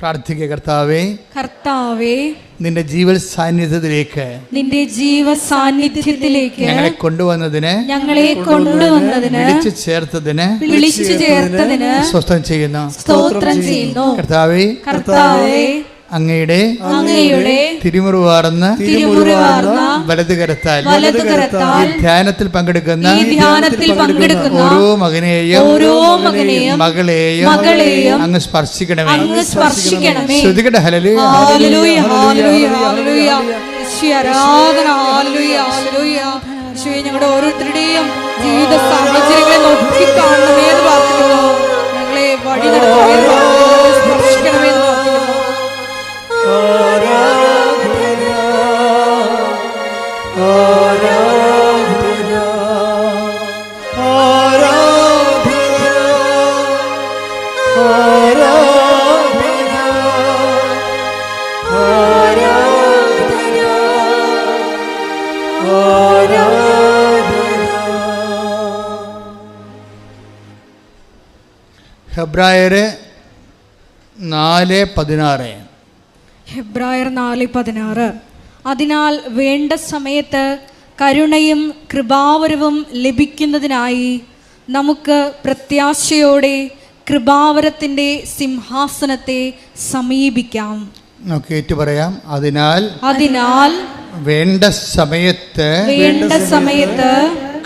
പ്രാർത്ഥിക്കുക കർത്താവേ കർത്താവേ നിന്റെ ജീവൻ സാന്നിധ്യത്തിലേക്ക് നിന്റെ ജീവ സാന്നിധ്യത്തിലേക്ക് ഞങ്ങളെ കൊണ്ടുവന്നതിന് ഞങ്ങളെ കൊണ്ടുവന്നതിന് വിളിച്ചു ചേർത്തതിന് വിളിച്ചു ചേർത്തതിന് സ്വസ്ഥം ചെയ്യുന്നു. സ്തോത്രം ചെയ്യുന്നു. കർത്താവേ കർത്താവേ അങ്ങയുടെ അങ്ങയുടെ തിരുമുറിവാർന്ന് തിരുമുറിവാർന്ന വലത് കരത്താൽ വലതു കരത്താൽ ഈ ധ്യാനത്തിൽ പങ്കെടുക്കുന്ന ഈ ധ്യാനത്തിൽ പങ്കെടുക്കുന്ന ഓരോ മകനെയും ഓരോ മകനെയും മകളെയും മകളെയും അങ്ങ് സ്പർശിക്കണമേ. അങ്ങ് സ്പർശിക്കണമേ. ശ്രുതികട ഹലല് ഹല്ലേലൂയ ഹല്ലേലൂയ ഹല്ലേലൂയ യേശുവേ ആരാധന ഹല്ലേലൂയ ഹല്ലേലൂയ. യേശുവേ ഞങ്ങളുടെ ഓരോരുത്തരുടെയും ജീവിത സാഹചര്യങ്ങളെ നോക്കി കാണണമേ എന്ന് പ്രാർത്ഥിക്കുന്നു ഞങ്ങളെ വഴി നടത്തണമേ ഹെബ്രായര് നാല് പതിനാറ്. ഹെബ്രായർ നാല് പതിനാറ്. അതിനാൽ വേണ്ട സമയത്ത് കരുണയും കൃപാവരവും ലഭിക്കുന്നതിനായി നമുക്ക് പ്രത്യാശയോടെ കൃപാവരത്തിന്റെ സിംഹാസനത്തെ സമീപിക്കാം. നമുക്ക് ഏറ്റു പറയാം അതിനാൽ അതിനാൽ വേണ്ട സമയത്ത് വേണ്ട സമയത്ത്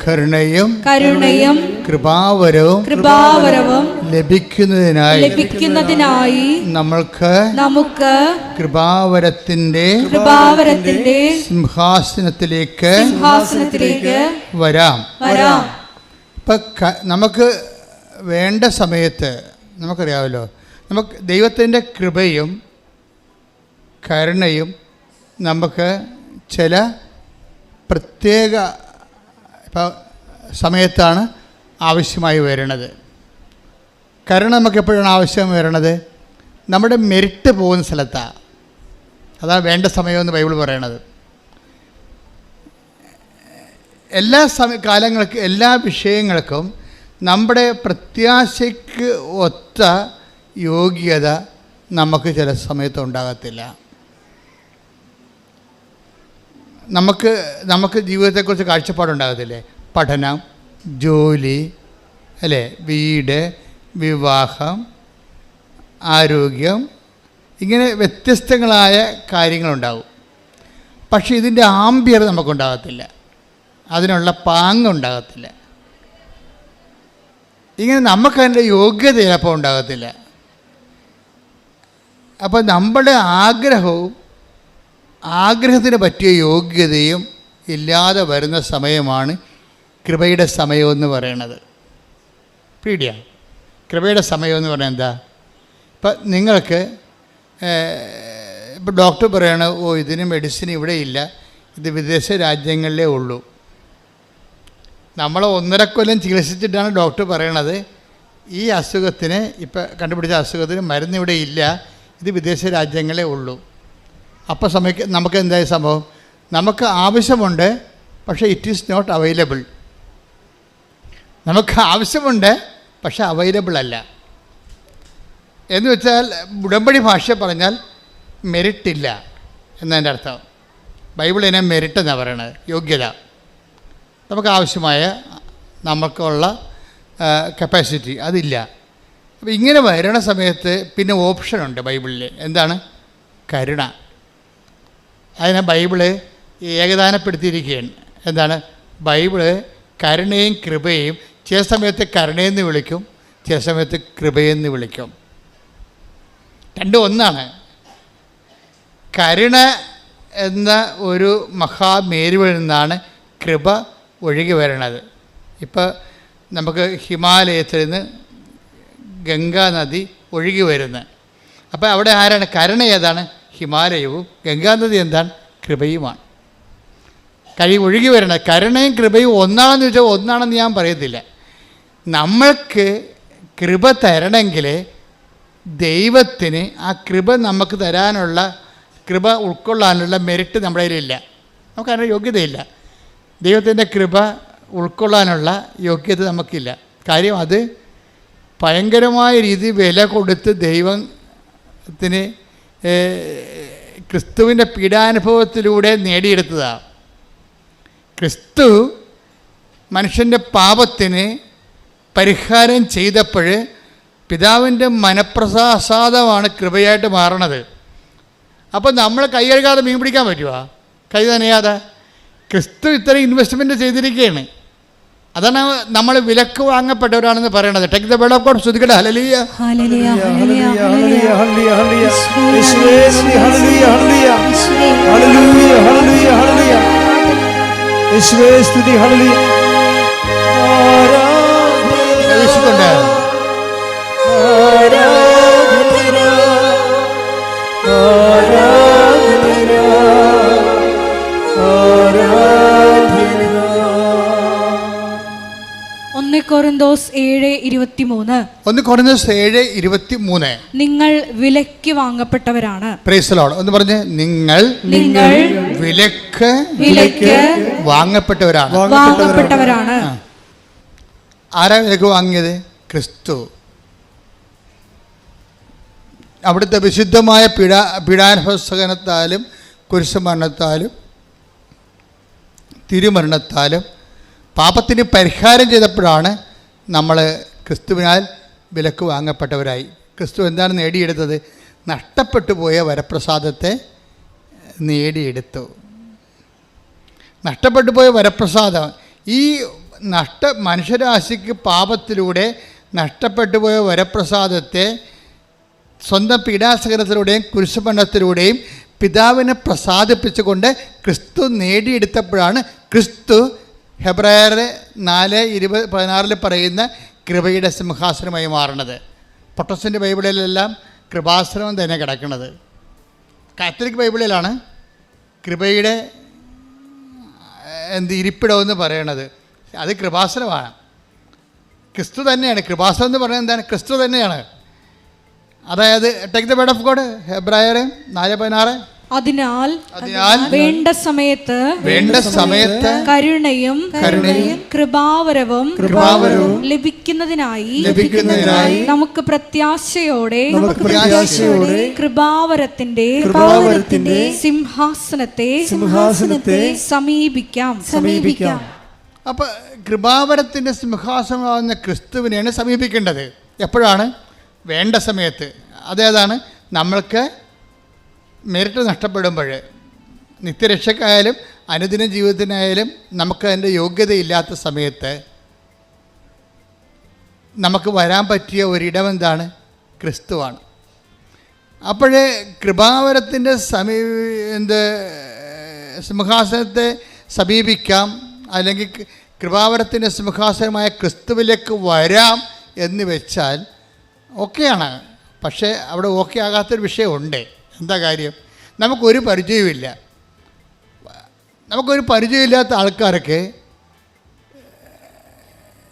കരുണയും കരുണയും കൃപാവരവും കൃപാവരവും ലഭിക്കുന്നതിനായി ലഭിക്കുന്നതിനായി നമ്മൾക്ക് നമുക്ക് കൃപാവരത്തിന്റെ കൃപാവരത്തിന്റെ സിംഹാസനത്തിലേക്ക് സിംഹാസനത്തിലേക്ക് വരാം. വരാം. ഇപ്പം നമുക്ക് വേണ്ട സമയത്ത് നമുക്കറിയാമല്ലോ. നമുക്ക് ദൈവത്തിന്റെ കൃപയും കരുണയും നമുക്ക് ചില പ്രത്യേക ഇപ്പം സമയത്താണ് ആവശ്യമായി വരുന്നത് കരുണ നമുക്ക് എപ്പോഴാണ് ആവശ്യം വരണത്? നമ്മുടെ മെരിറ്റ് പോകുന്ന സ്ഥലത്താണ് അതാണ് വേണ്ട സമയമെന്ന് ബൈബിൾ പറയണത്. എല്ലാ സമയ കാലങ്ങൾക്ക് എല്ലാ വിഷയങ്ങൾക്കും നമ്മുടെ പ്രത്യാശയ്ക്ക് ഒത്ത യോഗ്യത നമുക്ക് ചില സമയത്ത് ഉണ്ടാകത്തില്ല. നമുക്ക് നമുക്ക് ജീവിതത്തെക്കുറിച്ച് കാഴ്ചപ്പാടുണ്ടാകത്തില്ലേ? പഠനം ജോലി അല്ലേ? വീട് വിവാഹം ആരോഗ്യം ഇങ്ങനെ വ്യത്യസ്തങ്ങളായ കാര്യങ്ങളുണ്ടാവും. പക്ഷേ ഇതിന്റെ ആംബിയർ നമുക്കുണ്ടാകത്തില്ല. അതിനുള്ള പാങ്ങുണ്ടാകത്തില്ല ഇങ്ങനെ നമുക്കതിന്റെ യോഗ്യത ചിലപ്പോൾ ഉണ്ടാകത്തില്ല. അപ്പോൾ നമ്മുടെ ആഗ്രഹവും ആഗ്രഹത്തിന് പറ്റിയ യോഗ്യതയും ഇല്ലാതെ വരുന്ന സമയമാണ് കൃപയുടെ സമയമെന്ന് പറയണത് പീഡിയ കൃപയുടെ സമയം എന്ന് പറഞ്ഞാൽ എന്താ? ഇപ്പം നിങ്ങൾക്ക് ഇപ്പോൾ ഡോക്ടർ പറയണ ഓ ഇതിന് മെഡിസിൻ ഇവിടെ ഇല്ല. ഇത് വിദേശ രാജ്യങ്ങളിലേ ഉള്ളൂ. നമ്മൾ ഒന്നര കൊല്ലം ചികിത്സിച്ചിട്ടാണ് ഡോക്ടർ പറയണത്. ഈ അസുഖത്തിന് ഇപ്പം കണ്ടുപിടിച്ച അസുഖത്തിന് മരുന്ന് ഇവിടെ ഇല്ല. ഇത് വിദേശ രാജ്യങ്ങളേ ഉള്ളൂ. അപ്പോൾ സമയക്ക് നമുക്ക് എന്തായ സംഭവം? നമുക്ക് ആവശ്യമുണ്ട് പക്ഷേ ഇറ്റ് ഈസ് നോട്ട് അവൈലബിൾ നമുക്ക് ആവശ്യമുണ്ട് പക്ഷേ അവൈലബിൾ അല്ല. എന്ന് വെച്ചാൽ ഉടമ്പടി ഭാഷ പറഞ്ഞാൽ മെറിറ്റ് ഇല്ല എന്നതിന്റെ അർത്ഥം. ബൈബിൾ ഇതിനെ മെറിറ്റ് എന്നാണ് പറയണത് യോഗ്യത. നമുക്ക് ആവശ്യമായ നമുക്കുള്ള കപ്പാസിറ്റി അതില്ല. അപ്പോൾ ഇങ്ങനെ വരണ സമയത്ത് പിന്നെ ഓപ്ഷനുണ്ട് ബൈബിളിൽ എന്താണ്? കരുണ. അതിനെ ബൈബിൾ ഏകദാനപ്പെടുത്തിയിരിക്കുകയാണ്. എന്താണ്? ബൈബിൾ കരുണയും കൃപയും ചില സമയത്ത് കരുണയെന്ന് വിളിക്കും ചില സമയത്ത് കൃപയെന്ന് വിളിക്കും. രണ്ടും ഒന്നാണ്. കരുണ എന്ന ഒരു മഹാമേരുവിൽ നിന്നാണ് കൃപ ഒഴുകി വരണത്. ഇപ്പോൾ നമുക്ക് ഹിമാലയത്തിൽ നിന്ന് ഗംഗാ നദി ഒഴുകി വരുന്നത് അപ്പോൾ അവിടെ ആരാണ്? കരുണ ഏതാണ്? ഹിമാലയവും ഗംഗാനദി എന്താണ്? കൃപയുമാണ്. കഴി ഒഴുകി വരണത് കരുണയും കൃപയും ഒന്നാണെന്ന് ചോദിച്ചാൽ ഒന്നാണെന്ന് ഞാൻ പറയത്തില്ല. നമ്മൾക്ക് കൃപ തരണമെങ്കിൽ ദൈവത്തിന് ആ കൃപ നമുക്ക് തരാനുള്ള കൃപ ഉൾക്കൊള്ളാനുള്ള മെറിറ്റ് നമ്മുടെ കയ്യിലില്ല. നമുക്കതിന് യോഗ്യതയില്ല. ദൈവത്തിന്റെ കൃപ ഉൾക്കൊള്ളാനുള്ള യോഗ്യത നമുക്കില്ല. കാര്യം അത് ഭയങ്കരമായ രീതി വില കൊടുത്ത് ദൈവത്തിന് ക്രിസ്തുവിന്റെ പീഡാനുഭവത്തിലൂടെ നേടിയെടുത്തതാണ് ക്രിസ്തു മനുഷ്യന്റെ പാപത്തിന് പരിഹാരം ചെയ്തപ്പോൾ പിതാവിന്റെ മനപ്രസാദമാണ് കൃപയായിട്ട് മാറണത്. അപ്പോൾ നമ്മൾ കൈ കഴുകാതെ മീൻ പിടിക്കാൻ പറ്റുമോ കൈ നനയാതെ? ക്രിസ്തു ഇത്രയും ഇൻവെസ്റ്റ്മെന്റ് ചെയ്തിരിക്കുകയാണ്. അതാണ് നമ്മൾ വിലക്ക് വാങ്ങപ്പെട്ടവരാണെന്ന് പറയണത്. Take the word of God ശ്രദ്ധിക്കട്ടെ. ഹലലിയ ഹല്ലേലൂയ ഹല്ലേലൂയ, ഹല്ലേലൂയ കൊറിന്തോസ് ഏഴ് ഇരുപത്തിമൂന്ന്. ഒന്ന് കുറഞ്ഞ ഏഴ് ഇരുപത്തിമൂന്ന്. നിങ്ങൾ വിലക്ക് വാങ്ങപ്പെട്ടവരാണ്. പ്രേസലോട് ഒന്ന് പറഞ്ഞ് നിങ്ങൾ നിങ്ങൾ വിലക്ക് വിലക്ക് വാങ്ങപ്പെട്ടവരാണ്. വാങ്ങപ്പെട്ടവരാണ്. ആരാ വിലക്ക് വാങ്ങിയത്? ക്രിസ്തു. അവിടുത്തെ വിശുദ്ധമായ പീഡാ പീഡാനുഭവസഹനത്താലും കുരിശുമരണത്താലും തിരുമരണത്താലും പാപത്തിന് പരിഹാരം ചെയ്തപ്പോഴാണ് നമ്മൾ ക്രിസ്തുവിനാൽ വിലക്ക് വാങ്ങപ്പെട്ടവരായി. ക്രിസ്തു എന്താണ് നേടിയെടുത്തത്? നഷ്ടപ്പെട്ടു പോയ വരപ്രസാദത്തെ നേടിയെടുത്തു. നഷ്ടപ്പെട്ടു പോയ വരപ്രസാദം. ഈ നഷ്ട മനുഷ്യരാശിക്ക് പാപത്തിലൂടെ നഷ്ടപ്പെട്ടു പോയ വരപ്രസാദത്തെ സ്വന്തം പീഡാസകരത്തിലൂടെയും കുരിശുമരണത്തിലൂടെയും പിതാവിനെ പ്രസാദിപ്പിച്ചുകൊണ്ട് ക്രിസ്തു നേടിയെടുത്തപ്പോഴാണ് ക്രിസ്തു ഹെബ്രായർ നാല് ഇരുപത് പതിനാറിൽ പറയുന്ന കൃപയുടെ സിംഹാസനമായി മാറുന്നത് പൊട്ടസിന്റെ ബൈബിളിലെല്ലാം കൃപാസനം തന്നെ കിടക്കുന്നത് കാത്തലിക് ബൈബിളിലാണ് കൃപയുടെ എന്ത് ഇരിപ്പിടമെന്ന് പറയണത്. അത് കൃപാസനമാണ്. ക്രിസ്തു തന്നെയാണ്. കൃപാസനം എന്ന് പറയുന്നത് എന്താണ്? ക്രിസ്തു തന്നെയാണ്. അതായത് take the word of God ഹെബ്രായർ നാല് പതിനാറ്. അതിനാൽ വേണ്ട സമയത്ത് വേണ്ട സമയത്ത് കരുണയും കരുണയും കൃപാവരവും കൃപാവരവും ലഭിക്കുന്നതിനായി ലഭിക്കുന്നതിനായി നമുക്ക് പ്രത്യാശയോടെ നമുക്ക് പ്രത്യാശയോടെ കൃപാവരത്തിന്റെ കൃപാവരത്തിന്റെ സിംഹാസനത്തെ സിംഹാസനത്തെ സമീപിക്കാം. സമീപിക്കാം. അപ്പോൾ കൃപാവരത്തിന്റെ സിംഹാസനമാകുന്ന ക്രിസ്തുവിനെയാണ് സമീപിക്കേണ്ടത്. എപ്പോഴാണ്? വേണ്ട സമയത്ത്. അതേതാണ്? നമ്മൾക്ക് മെറിറ്റ് നഷ്ടപ്പെടുമ്പോൾ നിത്യരക്ഷക്കായാലും അനുദിന ജീവിതത്തിനായാലും നമുക്ക് അതിന്റെ യോഗ്യതയില്ലാത്ത സമയത്ത് നമുക്ക് വരാൻ പറ്റിയ ഒരിടം എന്താണ്? ക്രിസ്തുവാണ്. അപ്പോഴേ കൃപാവരത്തിന്റെ സമീ എന്ത് സിംഹാസനത്തെ സമീപിക്കാം അല്ലെങ്കിൽ കൃപാവരത്തിന്റെ സിംഹാസനമായ ക്രിസ്തുവിലേക്ക് വരാം എന്ന് വെച്ചാൽ ഓക്കെയാണ്. പക്ഷേ അവിടെ ഓക്കെ ആകാത്തൊരു വിഷയമുണ്ട്. എന്താ കാര്യം? നമുക്കൊരു പരിചയമില്ല നമുക്കൊരു പരിചയമില്ലാത്ത ആൾക്കാർക്ക്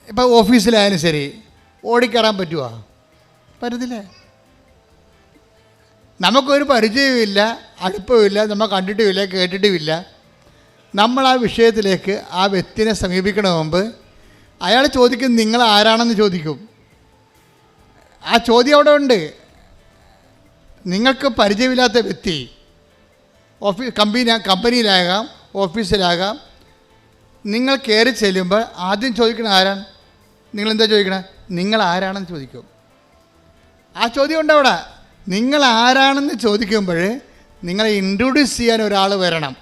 ഇപ്പം ഓഫീസിലായാലും ശരി ഓടിക്കയറാൻ പറ്റുമോ പറ്റത്തില്ല. നമുക്കൊരു പരിചയമില്ല അടുപ്പമില്ല നമ്മൾ കണ്ടിട്ടുമില്ല കേട്ടിട്ടുമില്ല. നമ്മൾ ആ വിഷയത്തിലേക്ക് ആ വ്യക്തിനെ സമീപിക്കണ മുമ്പ് അയാൾ ചോദിക്കും നിങ്ങൾ ആരാണെന്ന് ചോദിക്കും? ആ ചോദ്യം അവിടെ ഉണ്ട്. നിങ്ങൾക്ക് പരിചയമില്ലാത്ത വ്യക്തി ഓഫീസ് കമ്പനി കമ്പനിയിലാകാം ഓഫീസിലാകാം നിങ്ങൾ കയറി ചെല്ലുമ്പോൾ ആദ്യം ചോദിക്കണ ആരാണ്? നിങ്ങൾ എന്താ ചോദിക്കണേ? നിങ്ങൾ ആരാണെന്ന് ചോദിക്കും. ആ ചോദ്യം ഉണ്ട് അവിടെ നിങ്ങൾ ആരാണെന്ന് ചോദിക്കുമ്പോൾ നിങ്ങളെ ഇൻട്രൊഡ്യൂസ് ചെയ്യാൻ ഒരാൾ വരണം.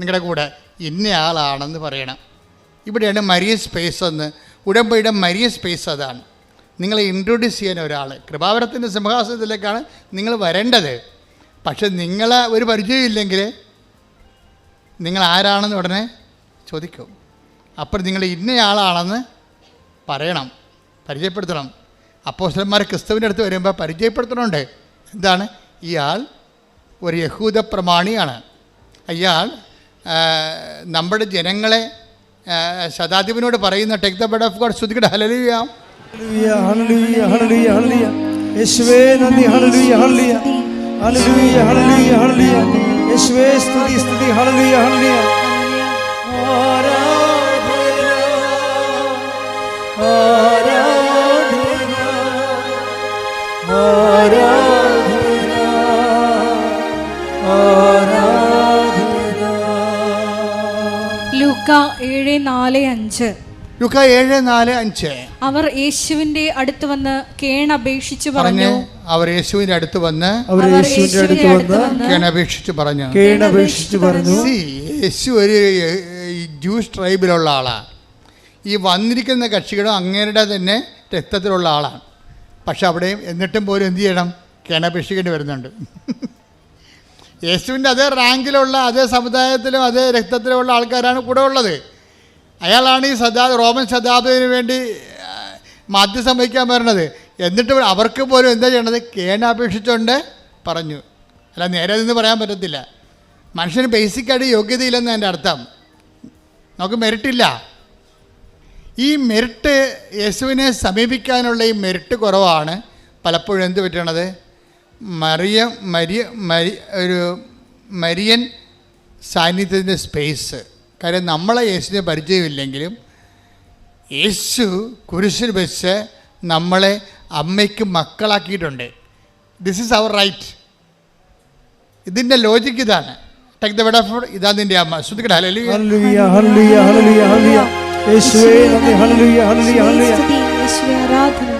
നിങ്ങളുടെ കൂടെ ഇന്നയാളാണെന്ന് പറയണം. ഇവിടെയാണ് മരിയ സ്പേസ് എന്ന്. ഉടമ്പയുടെ മരിയ സ്പേസ് അതാണ്. നിങ്ങളെ ഇൻട്രൊഡ്യൂസ് ചെയ്യാൻ ഒരാൾ കൃപാവരത്തിന്റെ സിംഹാസനത്തിലേക്കാണ് നിങ്ങൾ വരേണ്ടത്. പക്ഷെ നിങ്ങളെ ഒരു പരിചയമില്ലെങ്കിൽ നിങ്ങൾ ആരാണെന്ന് ഉടനെ ചോദിക്കും. അപ്പോൾ നിങ്ങൾ ഇന്നയാളാണെന്ന് പറയണം. പരിചയപ്പെടുത്തണം. അപ്പോസ്റ്റലന്മാർ ക്രിസ്തുവിന്റെ അടുത്ത് വരുമ്പോൾ പരിചയപ്പെടുത്തണമുണ്ട് എന്താണ്? ഇയാൾ ഒരു യഹൂദ പ്രമാണിയാണ്. അയാൾ നമ്മുടെ ജനങ്ങളെ ശതാധിപനോട് പറയുന്ന take the word of God ശ്രുതികട ഹലലിയാം യേശുവേ നന്ദി ഹണലിയ ഹണലിയ ഹണലിയ ഹണലിയ ഹണലിയ യേശുവേ സ്തുതി സ്തുതി ഹണലിയ ഹണലിയ ലൂക്ക ഏഴ് നാല് അഞ്ച്. ലുക്ക ഏഴ് നാല് അഞ്ച്. അവർ യേശുവിന്റെ അടുത്ത് വന്ന് കേണപേക്ഷിച്ചു പറഞ്ഞ് പറഞ്ഞു. അവർ യേശുവിന്റെ അടുത്ത് വന്ന് അവർ യേശുവിന്റെ അടുത്ത് വന്ന് കേണപേക്ഷിച്ച് പറഞ്ഞു. കേണപേക്ഷിച്ച് പറഞ്ഞു. യേശു ഒരു ജൂസ് ട്രൈബിലുള്ള ആളാണ് ഈ വന്നിരിക്കുന്ന കക്ഷികളും അങ്ങേരുടെ തന്നെ രക്തത്തിലുള്ള ആളാണ്. പക്ഷെ അവിടെയും എന്നിട്ടും പോലും എന്ത് ചെയ്യണം? കേണപേക്ഷിക്കേണ്ടി വരുന്നുണ്ട്. യേശുവിന്റെ അതേ റാങ്കിലുള്ള അതേ സമുദായത്തിലും അതേ രക്തത്തിലുമുള്ള ആൾക്കാരാണ് കൂടെ ഉള്ളത്. അയാളാണ് ഈ സദാ റോമൻ ശതാബ്ദത്തിന് വേണ്ടി മാധ്യസ്ഥം വഹിക്കാൻ വരണത് എന്നിട്ട് അവർക്ക് പോലും എന്താ ചെയ്യണത് കേണപേക്ഷിച്ചുകൊണ്ട് പറഞ്ഞു. അല്ല നേരെ നിന്ന് പറയാൻ പറ്റത്തില്ല. മനുഷ്യന് ബേസിക്കായിട്ട് യോഗ്യതയില്ലെന്ന് എന്റെ അർത്ഥം. നമുക്ക് മെറിറ്റില്ല. ഈ മെറിറ്റ് യേശുവിനെ സമീപിക്കാനുള്ള ഈ മെറിറ്റ് കുറവാണ്. പലപ്പോഴും എന്ത് പറ്റണത്? മറിയ മരിയ മരി ഒരു മരിയൻ സാന്നിധ്യത്തിന്റെ സ്പേസ് കാര്യം നമ്മളെ യേശുവിനെ പരിചയമില്ലെങ്കിലും യേശു കുരിശിൽ വെച്ച് നമ്മളെ അമ്മയ്ക്ക് മക്കളാക്കിയിട്ടുണ്ട്. ദിസ് ഈസ് അവർ റൈറ്റ് ഇതിന്റെ ലോജിക്ക് ഇതാണ്. ടേക്ക് ദ വെഡ് ഓഫ് ഇതാ നിന്റെ അമ്മ. ശ്രദ്ധിക്കട്ടെ. ഹല്ലേലൂയ ഹല്ലേലൂയ ഹല്ലേലൂയ ഹല്ലേലൂയ ഹല്ലേലൂയ യേശുവേ നന്ദി. ഹല്ലേലൂയ ഹല്ലേലൂയ ഹല്ലേലൂയ ആരാധന.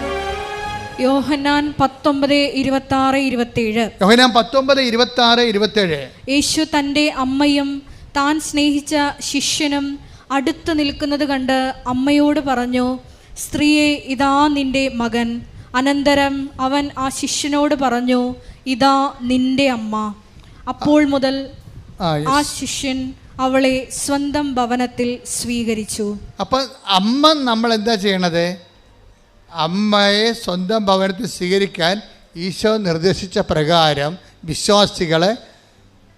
യോഹന്നാൻ പത്തൊമ്പത് ഇരുപത്തി ആറ് ഇരുപത്തിയേഴ് യോഹനാൻ പത്തൊമ്പത് ഇരുപത്തി ആറ് ഇരുപത്തേഴ്. യേശു തന്റെ അമ്മയും താൻ സ്നേഹിച്ച ശിഷ്യനും അടുത്ത് നിൽക്കുന്നത് കണ്ട് അമ്മയോട് പറഞ്ഞു സ്ത്രീയെ ഇതാ നിന്റെ മകൻ. അനന്തരം അവൻ ആ ശിഷ്യനോട് പറഞ്ഞു ഇതാ നിന്റെ അമ്മ. അപ്പോൾ മുതൽ ആ ശിഷ്യൻ അവളെ സ്വന്തം ഭവനത്തിൽ സ്വീകരിച്ചു. അപ്പൊ അമ്മ നമ്മൾ എന്താ ചെയ്യണത്? അമ്മയെ സ്വന്തം ഭവനത്തിൽ സ്വീകരിക്കാൻ ഈശോ നിർദ്ദേശിച്ച പ്രകാരം വിശ്വാസികളെ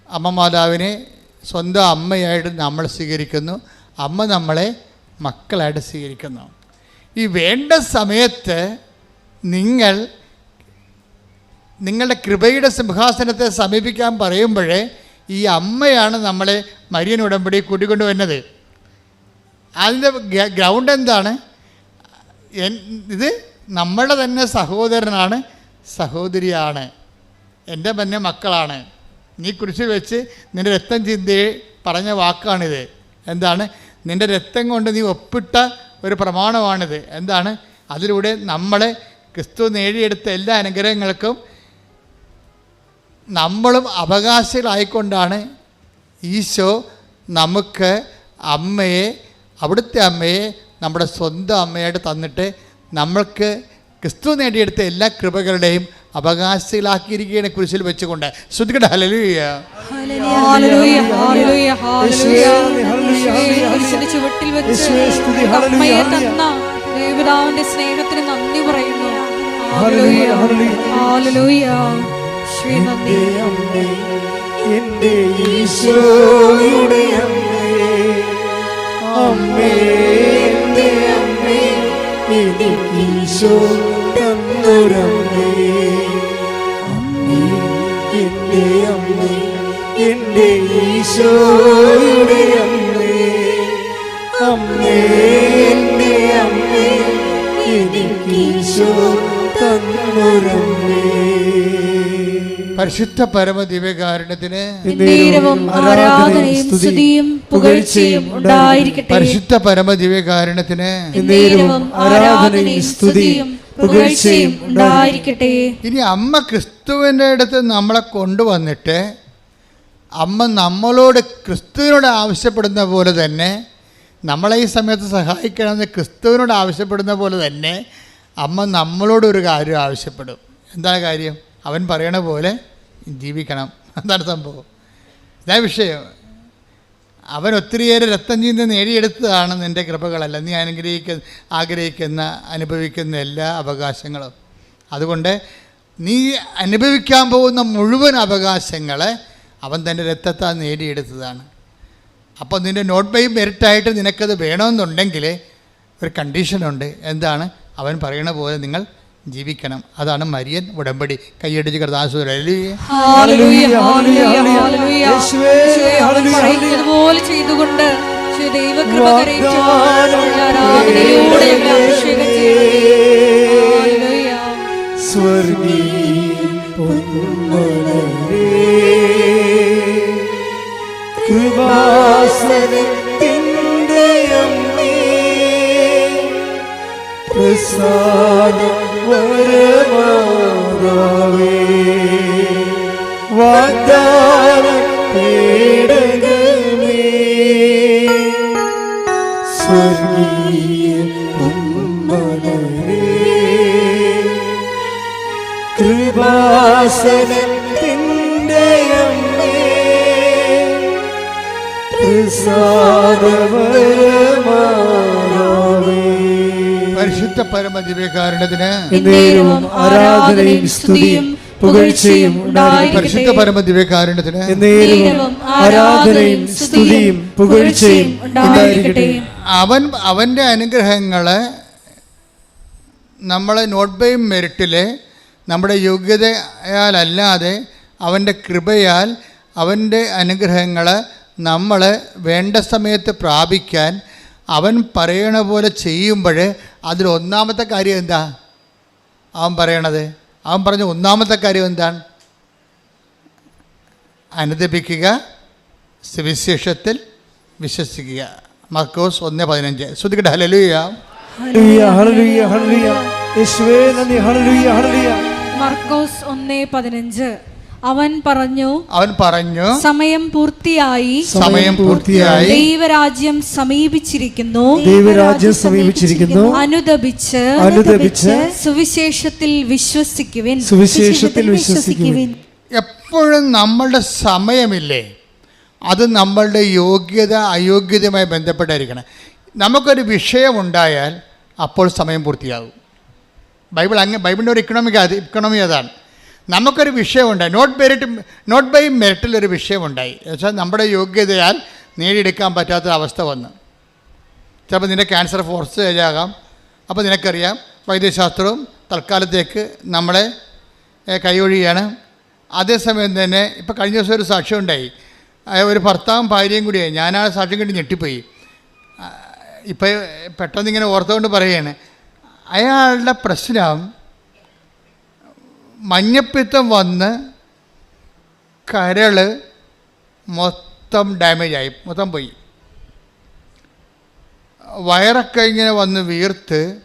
അമ്മ മാതാവിനെ സ്വന്തം അമ്മയായിട്ട് നമ്മൾ സ്വീകരിക്കുന്നു. അമ്മ നമ്മളെ മക്കളായിട്ട് സ്വീകരിക്കുന്നു. ഈ വേണ്ട സമയത്ത് നിങ്ങൾ നിങ്ങളുടെ കൃപയുടെ സിംഹാസനത്തെ സമീപിക്കാൻ പറയുമ്പോഴേ ഈ അമ്മയാണ് നമ്മളെ മരിയൻ ഉടമ്പടി കൂട്ടിക്കൊണ്ടു വരുന്നത്. അതിന്റെ ഗ്രൗണ്ട് എന്താണ്? ഇത് നമ്മളുടെ തന്നെ സഹോദരനാണ് സഹോദരിയാണ്. എന്റെ തന്നെ മക്കളാണ്. നീ കുരിശിൽ വെച്ച് നിന്റെ രക്തം ചിന്തി പറഞ്ഞ വാക്കാണിത്. എന്താണ്? നിന്റെ രക്തം കൊണ്ട് നീ ഒപ്പിട്ട ഒരു പ്രമാണമാണിത്. എന്താണ്? അതിലൂടെ നമ്മളെ ക്രിസ്തു നേടിയെടുത്ത എല്ലാ അനുഗ്രഹങ്ങൾക്കും നമ്മളും അവകാശികളായിക്കൊണ്ടാണ് ഈശോ നമുക്ക് അമ്മയെ അവിടുത്തെ അമ്മയെ നമ്മുടെ സ്വന്തം അമ്മയായിട്ട് തന്നിട്ട് നമ്മൾക്ക് ക്രിസ്തു നേടിയെടുത്ത എല്ലാ കൃപകളുടെയും അവകാശികളാക്കിയിരിക്കുകയാണ് കുരിശിൽ വെച്ചുകൊണ്ട്. ശ്രദ്ധിക്കട്ടെ ഹലലൂയ ചുവട്ടിൽ വെച്ച് ദേവതാവിന്റെ സ്നേഹത്തിന് നന്ദി പറയുന്നു. എന്റെ ഈശോയുടെ അമ്മേ അമ്മേ അമ്മേ എനിക്ക് ഈശോ തന്നൊരമ്മേ. ഈശോയുടെ അമ്മേ അമ്മേ അമ്മേ എനിക്ക് ഈശോ തന്നൊരമ്മേ. പരിശുദ്ധ പരമ ദിവ്യകാരുണ്യത്തിന് ഉണ്ടായിരിക്കട്ടെ. പരിശുദ്ധ പരമ ദിവ്യകാരുണ്യത്തിന് ആരാധനയും സ്തുതിയും പുകഴ്ചയും ഉണ്ടായിരിക്കട്ടെ. ഇനി അമ്മ ക്രിസ്തുവിന്റെ അടുത്ത് നമ്മളെ കൊണ്ടുവന്നിട്ട് അമ്മ നമ്മളോട് ക്രിസ്തുവിനോട് ആവശ്യപ്പെടുന്ന പോലെ തന്നെ നമ്മളെ ഈ സമയത്ത് സഹായിക്കണമെന്ന് ക്രിസ്തുവിനോട് ആവശ്യപ്പെടുന്ന പോലെ തന്നെ അമ്മ നമ്മളോട് ഒരു കാര്യം ആവശ്യപ്പെടും. എന്താണ് കാര്യം? അവൻ പറയണ പോലെ ജീവിക്കണം. എന്താണ് സംഭവം. ഇതാ വിഷയം. അവൻ ഒത്തിരിയേറെ രക്തം ചീന്തി നേടിയെടുത്തതാണ് നിന്റെ കൃപകളല്ല. നീ അനുഗ്രഹിക്കുന്ന ആഗ്രഹിക്കുന്ന അനുഭവിക്കുന്ന എല്ലാ അവകാശങ്ങളും. അതുകൊണ്ട് നീ അനുഭവിക്കാൻ പോകുന്ന മുഴുവൻ അവകാശങ്ങളെ അവൻ തന്റെ രക്തത്താൽ നേടിയെടുത്തതാണ്. അപ്പോൾ നിന്റെ നോട്ട് ബൈ മെറിറ്റായിട്ട് നിനക്കത് വേണമെന്നുണ്ടെങ്കിൽ ഒരു കണ്ടീഷനുണ്ട് എന്താണ്? അവൻ പറയണ പോലെ നിങ്ങൾ ജീവിക്കണം. അതാണ് മരിയൻ ഉടമ്പടി. കൈയടിച്ച് ഹല്ലേലൂയ, ഹല്ലേലൂയ, ഹല്ലേലൂയ. യേശുവേ, കൃപാസനത്തിന്റെ അമ്മേ പ്രസാദ വരമാതാവേ വാഗ്ദാന പേടകമേ സ്വർഗീയ മുമ്പനേ കൃപാസനത്തിൽ പരിശുദ്ധ പരമദിവ്യകാരണത്തിന് ആരാധനയും സ്തുതിയും പുകഴ്ചയും പരിശുദ്ധ പരമദിവ്യകാരണത്തിന് ആരാധനയും സ്തുതിയും പുകഴ്ചയും ഉണ്ടായിരിക്കട്ടെ. അവൻ അവന്റെ അനുഗ്രഹങ്ങളെ നമ്മളെ നോട്ട് ബൈ മെറിറ്റിൽ നമ്മുടെ യോഗ്യതയാലല്ലാതെ അവന്റെ കൃപയാൽ അവന്റെ അനുഗ്രഹങ്ങൾ നമ്മൾ വേണ്ട സമയത്ത് പ്രാപിക്കാൻ അവൻ പറയണ പോലെ ചെയ്യുമ്പോൾ അതിൽ ഒന്നാമത്തെ കാര്യം എന്താ? അവൻ പറയണത്. അവൻ പറഞ്ഞ ഒന്നാമത്തെ കാര്യം എന്താണ്? അനുദപിക്കുക സുവിശേഷത്തിൽ വിശ്വസിക്കുക. മർക്കോസ് ഒന്ന് പതിനഞ്ച്. ശ്രദ്ധിക്കട്ടെ ഹലലുയ മർക്കോസ് ഒന്നേ പതിനഞ്ച്. അവൻ പറഞ്ഞു അവൻ പറഞ്ഞു സമയം പൂർത്തിയായി. സമയം പൂർത്തിയായി. ദൈവരാജ്യം സമീപിച്ചിരിക്കുന്നു. ദൈവരാജ്യം സമീപിച്ചിരിക്കുന്നു. അനുദപിച്ച് അനുദപിച്ച് സുവിശേഷത്തിൽ വിശ്വസിക്കുവിൻ. സുവിശേഷത്തിൽ വിശ്വസിക്കുവിൻ. എപ്പോഴും നമ്മളുടെ സമയമില്ലേ? അത് നമ്മളുടെ യോഗ്യത അയോഗ്യതയുമായി ബന്ധപ്പെട്ടായിരിക്കണം നമുക്കൊരു വിഷയമുണ്ടായാൽ അപ്പോൾ സമയം പൂർത്തിയാകും. ബൈബിൾ അങ്ങ് ബൈബിളിന്റെ ഒരു ഇക്കണോമിക് അത് ഇക്കണോമി അതാണ്. നമുക്കൊരു വിഷയമുണ്ടായി. നോട്ട് മെറിറ്റ് നോട്ട് ബൈ മെറിറ്റിൽ ഒരു വിഷയമുണ്ടായി. എന്നുവെച്ചാൽ നമ്മുടെ യോഗ്യതയാൽ നേടിയെടുക്കാൻ പറ്റാത്ത അവസ്ഥ വന്നു. ചിലപ്പോൾ നിന്റെ ക്യാൻസർ ഫോർസ് ആകാം അപ്പോൾ നിനക്കറിയാം വൈദ്യശാസ്ത്രവും തൽക്കാലത്തേക്ക് നമ്മളെ കൈയൊഴിയാണ്. അതേസമയം തന്നെ ഇപ്പോൾ കഴിഞ്ഞ ദിവസം ഒരു സാക്ഷ്യം ഉണ്ടായി. ഒരു ഭർത്താവും ഭാര്യയും കൂടിയായി ഞാൻ ആ സാക്ഷ്യം കണ്ട് ഞെട്ടിപ്പോയി. ഇപ്പോൾ പെട്ടെന്ന് ഇങ്ങനെ ഓർത്തുകൊണ്ട് പറയുകയാണ്. അയാളുടെ പ്രശ്നം മഞ്ഞപ്പിത്തം വന്ന് കരൾ മൊത്തം ഡാമേജായി മൊത്തം പോയി. വയറൊക്കെ ഇങ്ങനെ വന്ന് വീർത്ത്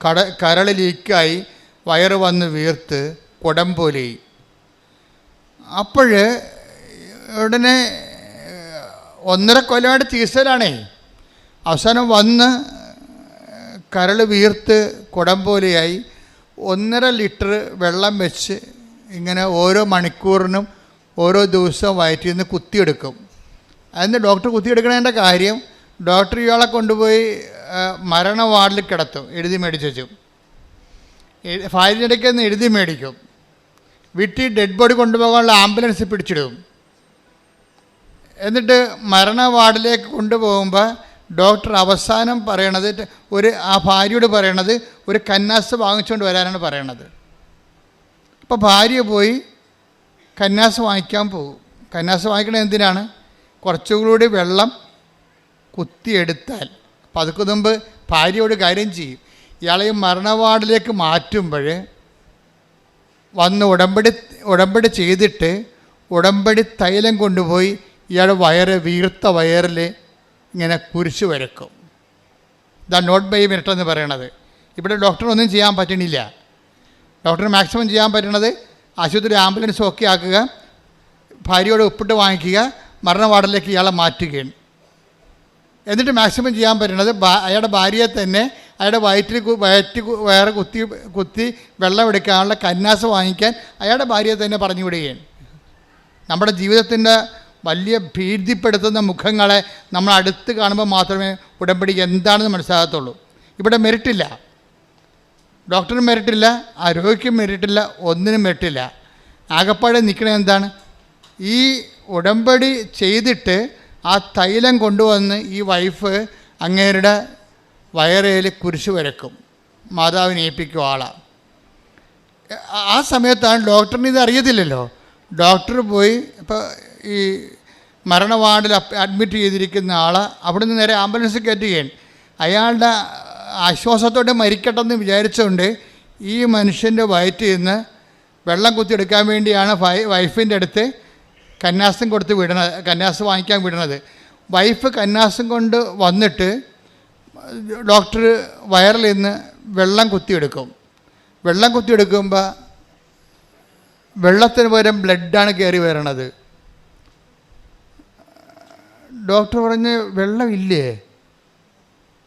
കട കരൾ ലീക്കായി വയറ് വന്ന് വീർത്ത് കുടം പോലെ അപ്പോൾ ഉടനെ ഒന്നര കൊല്ലമായിട്ട് ചികിത്സയിലാണേ. അവസാനം വന്ന് കരൾ വീർത്ത് കുടം പോലെയായി ഒന്നര ലിറ്റർ വെള്ളം വെച്ച് ഇങ്ങനെ ഓരോ മണിക്കൂറിനും ഓരോ ദിവസവും വയറ്റിൽ നിന്ന് കുത്തിയെടുക്കും. അതിന് ഡോക്ടർ കുത്തിയെടുക്കണതിന്റെ കാര്യം? ഡോക്ടർ ഇയാളെ കൊണ്ടുപോയി മരണ വാർഡിൽ കിടത്തും എഴുതി മേടിച്ചു ഫയലിനിടയ്ക്ക് നിന്ന് എഴുതി മേടിക്കും. വീട്ടിൽ ഡെഡ് ബോഡി കൊണ്ടുപോകാനുള്ള ആംബുലൻസ് പിടിച്ചിടും. എന്നിട്ട് മരണ വാർഡിലേക്ക് കൊണ്ടുപോകുമ്പോൾ ഡോക്ടർ അവസാനം പറയണത് ഒരു ആ ഭാര്യയോട് പറയണത് ഒരു കന്നാസ് വാങ്ങിച്ചുകൊണ്ട് വരാനാണ് പറയണത്. അപ്പോൾ ഭാര്യ പോയി കന്നാസ് വാങ്ങിക്കാൻ പോകും. കന്നാസ് വാങ്ങിക്കണത് എന്തിനാണ്? കുറച്ചുകൂടി വെള്ളം കുത്തിയെടുത്താൽ. അപ്പോൾ അതൊക്കെ മുമ്പ് ഭാര്യയോട് കാര്യം ചെയ്യും. ഇയാളെ ഈ മരണവാർഡിലേക്ക് മാറ്റുമ്പോൾ വന്ന് ഉടമ്പടി ഉടമ്പടി ചെയ്തിട്ട് ഉടമ്പടി തൈലം കൊണ്ടുപോയി ഇയാളുടെ വയറ് വീർത്ത വയറിൽ ഇങ്ങനെ കുരിശ് വരക്കും. ദ നോട്ട് ബൈ മിനിറ്റ് എന്ന് പറയണത്. ഇവിടെ ഡോക്ടറൊന്നും ചെയ്യാൻ പറ്റണില്ല. ഡോക്ടർ മാക്സിമം ചെയ്യാൻ പറ്റണത് ആശുപത്രി ആംബുലൻസ് ഒക്കെ ആക്കുക ഭാര്യയോട് ഒപ്പിട്ട് വാങ്ങിക്കുക മരണ വാർഡിലേക്ക് ഇയാളെ മാറ്റുകയാണ്. എന്നിട്ട് മാക്സിമം ചെയ്യാൻ പറ്റുന്നത് അയാളുടെ ഭാര്യയെ തന്നെ അയാളുടെ വയറ്റിൽ വയറ്റി വയറ് കുത്തി കുത്തി വെള്ളം എടുക്കാനുള്ള കന്നാസ് വാങ്ങിക്കാൻ അയാളുടെ ഭാര്യയെ തന്നെ പറഞ്ഞു വിടുകയാണ് നമ്മുടെ ജീവിതത്തിന്റെ വലിയ ഭീതിപ്പെടുത്തുന്ന മുഖങ്ങളെ നമ്മൾ അടുത്ത് കാണുമ്പോൾ മാത്രമേ ഉടമ്പടി എന്താണെന്ന് മനസ്സിലാകത്തുള്ളൂ. ഇവിടെ മെറിറ്റില്ല ഡോക്ടറിന് മെറിറ്റില്ല ആ രോഗിക്കും ഒന്നിനും മെറിറ്റില്ല ആകപ്പാടെ നിൽക്കണത് എന്താണ്? ഈ ഉടമ്പടി ചെയ്തിട്ട് ആ തൈലം കൊണ്ടുവന്ന് ഈ വൈഫ് അങ്ങേരുടെ വയറയിൽ കുരിശ് വരക്കും. മാതാവിനെ ഏൽപ്പിക്കും ആളാണ് ആ സമയത്താണ് ഡോക്ടറിന് ഇത് അറിയത്തില്ലല്ലോ. ഡോക്ടർ പോയി ഇപ്പോൾ ഈ മരണ വാർഡിൽ അഡ്മിറ്റ് ചെയ്തിരിക്കുന്ന ആൾ അവിടെ നിന്ന് നേരെ ആംബുലൻസ് കയറ്റുകയാണ്. അയാളുടെ ആശ്വാസത്തോടെ മരിക്കട്ടെന്ന് വിചാരിച്ചുകൊണ്ട് ഈ മനുഷ്യന്റെ വയറ്റിൽ നിന്ന് വെള്ളം കുത്തിയെടുക്കാൻ വേണ്ടിയാണ് വൈഫിന്റെ അടുത്ത് കന്യാസം കൊടുത്ത് വിടണത് കന്യാസം വാങ്ങിക്കാൻ വിടണത് വൈഫ് കന്യാസം കൊണ്ട് വന്നിട്ട് ഡോക്ടർ വയറിൽ നിന്ന് വെള്ളം കുത്തിയെടുക്കും. വെള്ളം കുത്തിയെടുക്കുമ്പോൾ വെള്ളത്തിന് പകരം ബ്ലഡാണ് കയറി വരണത്. ഡോക്ടർ പറഞ്ഞ് വെള്ളമില്ലേ?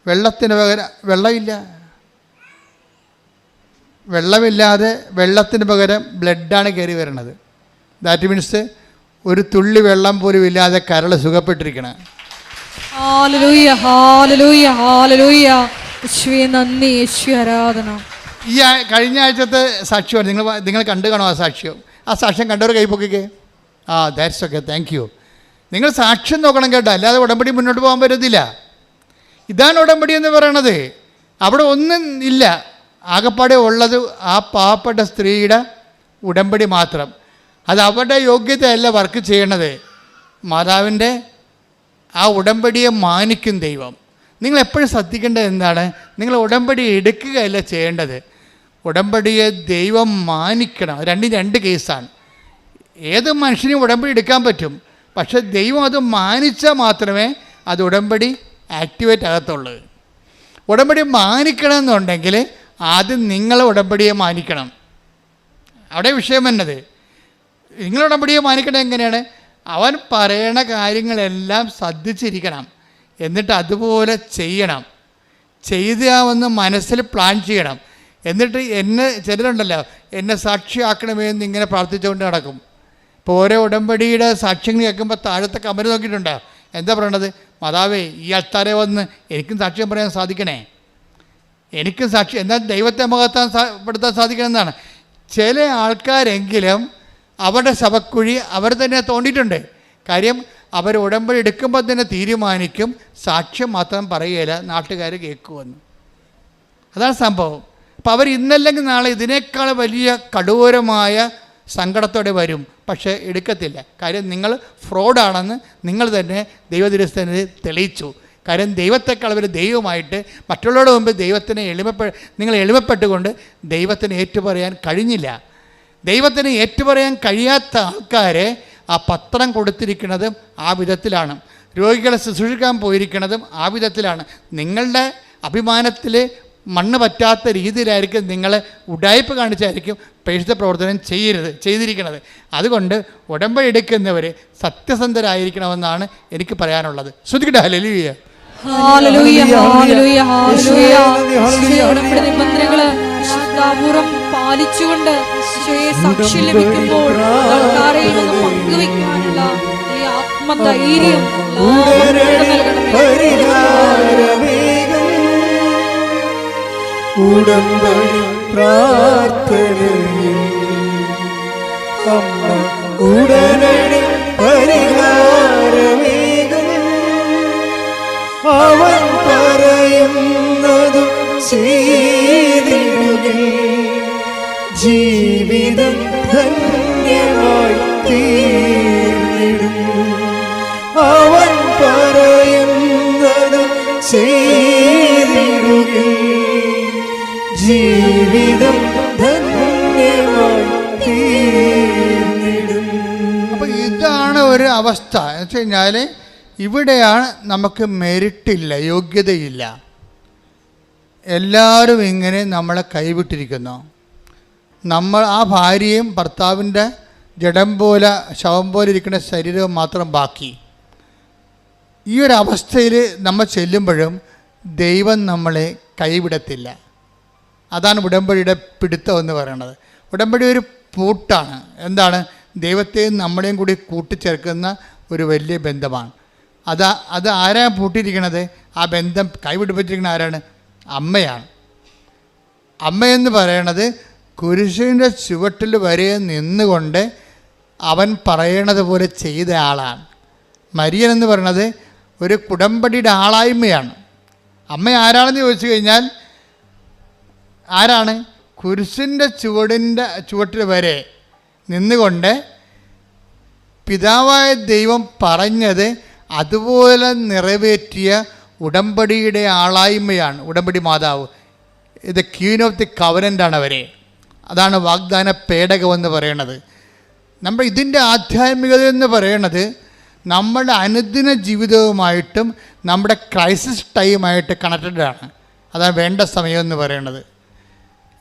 വെള്ളത്തിന് പകരം വെള്ളമില്ല. വെള്ളമില്ലാതെ വെള്ളത്തിന് പകരം ബ്ലഡാണ് കയറി വരണത്. ദാറ്റ് മീൻസ് ഒരു തുള്ളി വെള്ളം പോലും ഇല്ലാതെ കരൾ സുഖപ്പെട്ടിരിക്കണം. ഈ കഴിഞ്ഞ ആഴ്ചത്തെ സാക്ഷ്യമാണ് നിങ്ങൾ നിങ്ങൾ കണ്ടു കാണോ ആ സാക്ഷ്യം. ആ സാക്ഷ്യം കണ്ടവർ കൈപ്പൊക്കിക്കേ ആ ദാറ്റ്സ് ഓക്കെ. Thank you. നിങ്ങൾ സാക്ഷ്യം നോക്കണം കേട്ടോ. അല്ലാതെ ഉടമ്പടി മുന്നോട്ട് പോകാൻ പറ്റത്തില്ല. ഇതാണ് ഉടമ്പടി എന്ന് പറയണത്. അവിടെ ഒന്നും ഇല്ല. ആകപ്പാടെ ഉള്ളത് ആ പാവപ്പെട്ട സ്ത്രീയുടെ ഉടമ്പടി മാത്രം. അത് അവരുടെ യോഗ്യതയല്ല വർക്ക് ചെയ്യണത്. മാതാവിന്റെ ആ ഉടമ്പടിയെ മാനിക്കും ദൈവം. നിങ്ങൾ എപ്പോഴും ശ്രദ്ധിക്കേണ്ടത് എന്താണ്? നിങ്ങൾ ഉടമ്പടി എടുക്കുകയല്ല ചെയ്യേണ്ടത്. ഉടമ്പടിയെ ദൈവം മാനിക്കണം. രണ്ടും രണ്ട് കേസാണ് ഏത് മനുഷ്യനും ഉടമ്പടി എടുക്കാൻ പറ്റും. പക്ഷെ ദൈവം അത് മാനിച്ചാൽ മാത്രമേ അത് ഉടമ്പടി ആക്ടിവേറ്റ് ആകത്തുള്ളൂ. ഉടമ്പടി മാനിക്കണം എന്നുണ്ടെങ്കിൽ ആദ്യം നിങ്ങൾ ഉടമ്പടിയെ മാനിക്കണം. അവിടെ വിഷയം എന്നത് നിങ്ങൾ ഉടമ്പടിയെ മാനിക്കണം എങ്ങനെയാണ്? അവൻ പറയണ കാര്യങ്ങളെല്ലാം ശ്രദ്ധിച്ചിരിക്കണം. എന്നിട്ട് അതുപോലെ ചെയ്യണം. ചെയ്താവെന്ന് മനസ്സിൽ പ്ലാൻ ചെയ്യണം. എന്നിട്ട് എന്നെ ചിലരുണ്ടല്ലോ എന്നെ സാക്ഷിയാക്കണമേ എന്ന് ഇങ്ങനെ പ്രാർത്ഥിച്ചുകൊണ്ട് നടക്കും. ഇപ്പോൾ ഓരോ ഉടമ്പടിയുടെ സാക്ഷ്യങ്ങൾ കേൾക്കുമ്പോൾ താഴത്തെ കമര് നോക്കിയിട്ടുണ്ട്. എന്താ പറയണത്? മാതാവേ ഈ അൾത്താരെ വന്ന് എനിക്കും സാക്ഷ്യം പറയാൻ സാധിക്കണേ. എനിക്കും സാക്ഷി എന്നാൽ ദൈവത്തെ മുഖത്താൻ പെടുത്താൻ സാധിക്കണമെന്നാണ്. ചില ആൾക്കാരെങ്കിലും അവരുടെ ശവക്കുഴി അവർ തന്നെ തോണ്ടിയിട്ടുണ്ട്. കാര്യം അവർ ഉടമ്പടി എടുക്കുമ്പോൾ തന്നെ തീരുമാനിക്കും സാക്ഷ്യം മാത്രം പറയുകയില്ല നാട്ടുകാർ കേൾക്കുമെന്ന്. അതാണ് സംഭവം. അപ്പോൾ അവർ ഇന്നല്ലെങ്കിൽ നാളെ ഇതിനേക്കാൾ വലിയ കടൂരമായ സങ്കടത്തോടെ വരും. പക്ഷേ എടുക്കത്തില്ല. കാര്യം നിങ്ങൾ ഫ്രോഡാണെന്ന് നിങ്ങൾ തന്നെ ദൈവദിരസ്ഥനെ തെളിയിച്ചു. കാര്യം ദൈവത്തെക്കാൾ അവർ ദൈവമായിട്ട് മറ്റുള്ളവരുടെ മുമ്പ് ദൈവത്തിനെ എളിമപ്പെ നിങ്ങൾ എളിമപ്പെട്ടുകൊണ്ട് ദൈവത്തിന് ഏറ്റുപറയാൻ കഴിഞ്ഞില്ല. ദൈവത്തിന് ഏറ്റുപറയാൻ കഴിയാത്ത ആൾക്കാരെ ആ പത്രം കൊടുത്തിരിക്കുന്നതും ആ വിധത്തിലാണ്. രോഗികളെ ശുശ്രൂഷിക്കാൻ പോയിരിക്കുന്നതും ആ വിധത്തിലാണ്. നിങ്ങളുടെ അഭിമാനത്തിൽ മണ്ണ് പറ്റാത്ത രീതിയിലായിരിക്കും നിങ്ങൾ ഉടായ്പ കാണിച്ചായിരിക്കും പരിശുദ്ധ പ്രവർത്തനം ചെയ്യരുത് ചെയ്തിരിക്കുന്നത്. അതുകൊണ്ട് ഉടമ്പടി എടുക്കുന്നവർ സത്യസന്ധരായിരിക്കണമെന്നാണ് എനിക്ക് പറയാനുള്ളത്. ശ്രദ്ധിക്കട്ടെ? ഹലലിയ നിബന്ധനകൾ പാലിച്ചുകൊണ്ട് സാക്ഷി ലഭിക്കുമ്പോൾ ഈ ആത്മധൈര്യം ഉടമ്പടി പ്രാർത്ഥനയിൽ അമ്മ ഉടനടി പരിഹാരമേകും. അവൻ പറയുന്നതും ചെയ്തിടുകിൽ ജീവിതം ധന്യമായി തീർന്നിടും. അവൻ പറയുന്നതും ചെയ്തിടുകിൽ ജീവിതം അപ്പൊ ഇതാണ് ഒരു അവസ്ഥ. എന്ന് വെച്ച് കഴിഞ്ഞാൽ ഇവിടെയാണ് നമുക്ക് മെരിട്ടില്ല യോഗ്യതയില്ല. എല്ലാവരും ഇങ്ങനെ നമ്മളെ കൈവിട്ടിരിക്കുന്നു. നമ്മൾ ആ ഭാര്യയും ഭർത്താവിന്റെ ജഡം പോലെ ശവം പോലെ ഇരിക്കുന്ന ശരീരവും മാത്രം ബാക്കി. ഈ ഒരു അവസ്ഥയിൽ നമ്മൾ ചെല്ലുമ്പോഴും ദൈവം നമ്മളെ കൈവിടത്തില്ല. അതാണ് ഉടമ്പടിയുടെ പിടുത്തം എന്ന് പറയുന്നത് ഉടമ്പടി ഒരു പൂട്ടാണ്. എന്താണ്? ദൈവത്തെയും നമ്മളെയും കൂടി കൂട്ടിച്ചേർക്കുന്ന ഒരു വലിയ ബന്ധമാണ്. അത് അത് ആരാ പൂട്ടിയിരിക്കണത്? ആ ബന്ധം കൈവിടിപ്പിച്ചിരിക്കുന്ന ആരാണ്? അമ്മയാണ്. അമ്മയെന്ന് പറയണത് കുരിശിന്റെ ചുവട്ടിൽ വരെ നിന്നുകൊണ്ട് അവൻ പറയണത് പോലെ ചെയ്ത ആളാണ്. മരിയൻ എന്ന് പറയുന്നത് ഒരു കുടമ്പടിയുടെ ആളായ്മയാണ്. അമ്മ ആരാണെന്ന് ചോദിച്ചു കഴിഞ്ഞാൽ ആരാണ്? കുരിശിന്റെ ചുവടിന്റെ ചുവട്ടിൽ വരെ നിന്നുകൊണ്ട് പിതാവായ ദൈവം പറഞ്ഞത് അതുപോലെ നിറവേറ്റിയ ഉടമ്പടിയുടെ ആളായ്മയാണ്. ഉടമ്പടി മാതാവ്. ഇത് ക്യൂൻ ഓഫ് ദി കവനന്റാണ് അവരെ. അതാണ് വാഗ്ദാന പേടകമെന്ന് പറയണത്. നമ്മൾ ഇതിന്റെ ആധ്യാത്മികത എന്ന് പറയണത് നമ്മുടെ അനുദിന ജീവിതവുമായിട്ടും നമ്മുടെ ക്രൈസിസ് ടൈമായിട്ട് കണക്റ്റഡ് ആണ് അതാണ് വേണ്ട സമയം എന്ന് പറയണത്.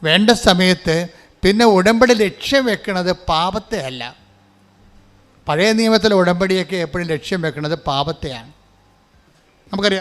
വേണ്ട സമയത്ത് പിന്നെ ഉടമ്പടി ലക്ഷ്യം വെക്കുന്നത് പാപത്തെ അല്ല പഴയ നിയമത്തിലെ ഉടമ്പടിയൊക്കെ എപ്പോഴും ലക്ഷ്യം വെക്കുന്നത് പാപത്തെയാണ്. നമുക്കറിയാം.